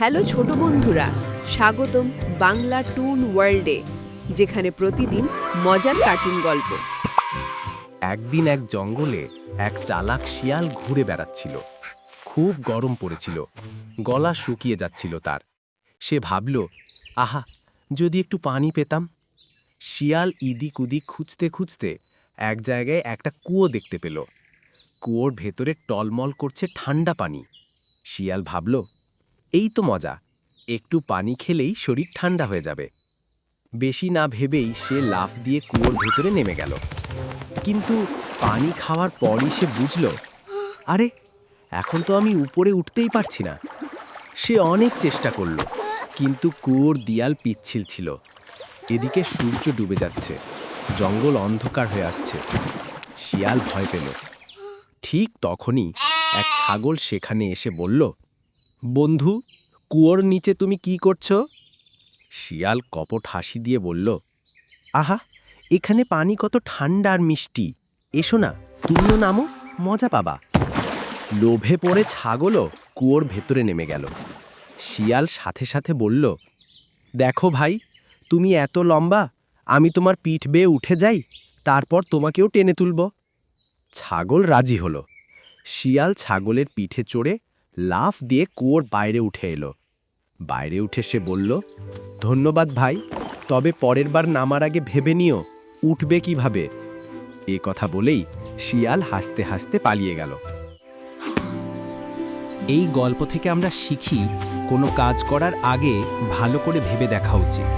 Hello ছোট বন্ধুরা, স্বাগতম বাংলা টুন ওয়ার্ল্ডে, যেখানে প্রতিদিন মজার কার্টুন গল্প। একদিন এক জঙ্গলে এক চালাক শিয়াল ঘুরে বেড়াচ্ছিল। খুব গরম পড়েছিল, গলা শুকিয়ে যাচ্ছিল তার। সে ভাবল, আহা, যদি একটু পানি পেতাম? শিয়াল ইদিক উদিক খুঁজতে খুঁজতে এক জায়গায় একটা কুয়ো দেখতে পেল। কুয়োর ভেতরে টলমল করছে ঠান্ডা পানি। শিয়াল ভাবল এই তো মজা। একটু পানি খেলেই শরীর ঠান্ডা হয়ে যাবে। বেশি না ভেবেই সে লাফ দিয়ে কুয়োর ভেতরে নেমে গেল। কিন্তু পানি খাওয়ার পরই সে বুঝল, আরে, এখন তো আমি উপরে উঠতেই পারছি না। সে অনেক চেষ্টা করল, কিন্তু কুয়োর দিয়াল পিচ্ছিল ছিল। এদিকে সূর্য ডুবে যাচ্ছে, জঙ্গল অন্ধকার হয়ে আসছে। শিয়াল ভয় পেল। ঠিক তখনই এক ছাগল সেখানে এসে বলল বন্ধু, কুয়োর নিচে তুমি কি করছ? শিয়াল কপট হাসি দিয়ে বলল, আহা, এখানে পানি কত ঠান্ডা আর মিষ্টি। এসো না, তুমিও নামো, মজা পাবা। লোভে পড়ে ছাগলও কুয়োর ভেতরে নেমে গেল। শিয়াল সাথে সাথে বলল, দেখো ভাই, তুমি এত লম্বা, আমি তোমার পিঠ বেয়ে উঠে যাই, তারপর তোমাকেও টেনে তুলব। ছাগল রাজি হলো। শিয়াল ছাগলের পিঠে চড়ে লাফ দিয়ে কুয়োর বাইরে উঠে এলো। বাইরে উঠে সে বলল, ধন্যবাদ ভাই, তবে পরের বার নামার আগে ভেবে নিও, উঠবে কীভাবে? এ কথা বলেই শিয়াল হাসতে হাসতে পালিয়ে গেল। এই গল্প থেকে আমরা শিখি, কোনো কাজ করার আগে ভালো করে ভেবে দেখা উচিত।